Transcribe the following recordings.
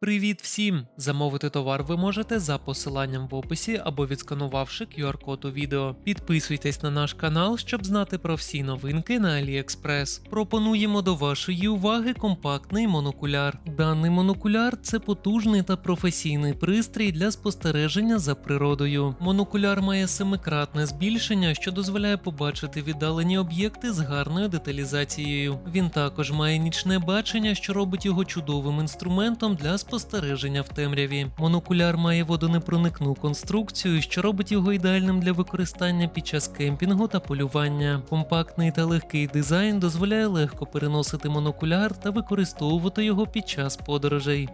Привіт всім! Замовити товар ви можете за посиланням в описі або відсканувавши QR-код у відео. Підписуйтесь на наш канал, щоб знати про всі новинки на AliExpress. Пропонуємо до вашої уваги компактний монокуляр. Даний монокуляр це потужний та професійний пристрій для спостереження за природою. Монокуляр має семикратне збільшення, що дозволяє побачити віддалені об'єкти з гарною деталізацією. Він також має нічне бачення, що робить його чудовим інструментом для спостереження в темряві. Монокуляр має водонепроникну конструкцію, що робить його ідеальним для використання під час кемпінгу та полювання. Компактний та легкий дизайн дозволяє легко переносити монокуляр та використовувати його під час подорожей.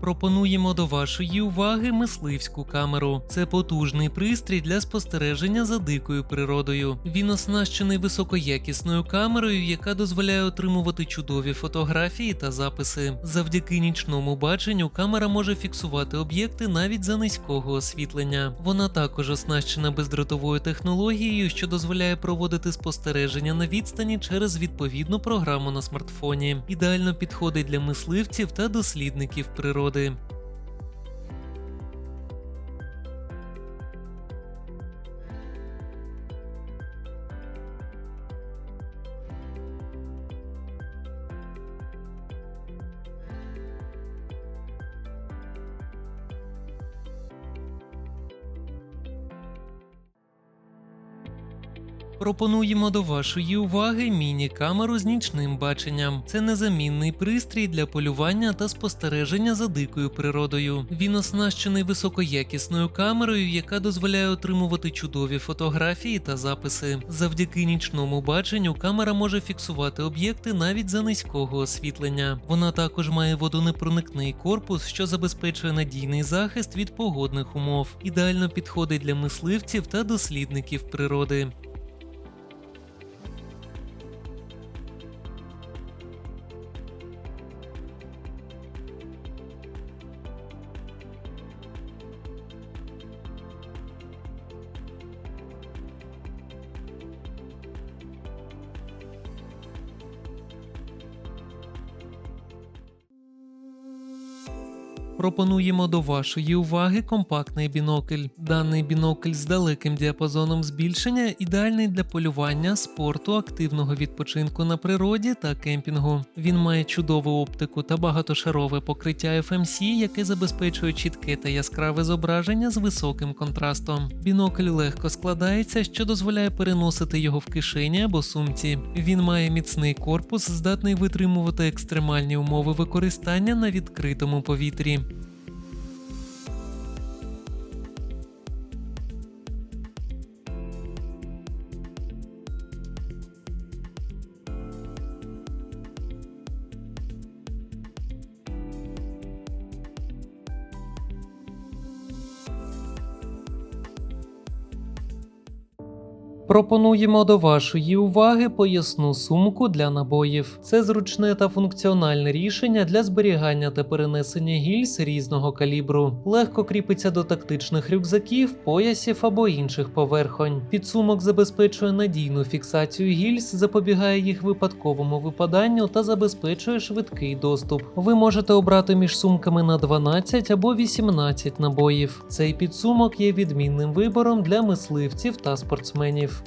Пропонуємо до вашої уваги мисливську камеру. Це потужний пристрій для спостереження за дикою природою. Він оснащений високоякісною камерою, яка дозволяє отримувати чудові фотографії та записи. Завдяки нічному баченню камера може фіксувати об'єкти навіть за низького освітлення. Вона також оснащена бездротовою технологією, що дозволяє проводити спостереження на відстані через відповідну програму на смартфоні. Ідеально підходить для мисливців та дослідників природи води. Пропонуємо до вашої уваги міні-камеру з нічним баченням. Це незамінний пристрій для полювання та спостереження за дикою природою. Він оснащений високоякісною камерою, яка дозволяє отримувати чудові фотографії та записи. Завдяки нічному баченню камера може фіксувати об'єкти навіть за низького освітлення. Вона також має водонепроникний корпус, що забезпечує надійний захист від погодних умов. Ідеально підходить для мисливців та дослідників природи. Пропонуємо до вашої уваги компактний бінокль. Даний бінокль з далеким діапазоном збільшення ідеальний для полювання, спорту, активного відпочинку на природі та кемпінгу. Він має чудову оптику та багатошарове покриття FMC, яке забезпечує чітке та яскраве зображення з високим контрастом. Бінокль легко складається, що дозволяє переносити його в кишені або сумці. Він має міцний корпус, здатний витримувати екстремальні умови використання на відкритому повітрі. Пропонуємо до вашої уваги поясну сумку для набоїв. Це зручне та функціональне рішення для зберігання та перенесення гільз різного калібру. Легко кріпиться до тактичних рюкзаків, поясів або інших поверхонь. Підсумок забезпечує надійну фіксацію гільз, запобігає їх випадковому випаданню та забезпечує швидкий доступ. Ви можете обрати між сумками на 12 або 18 набоїв. Цей підсумок є відмінним вибором для мисливців та спортсменів.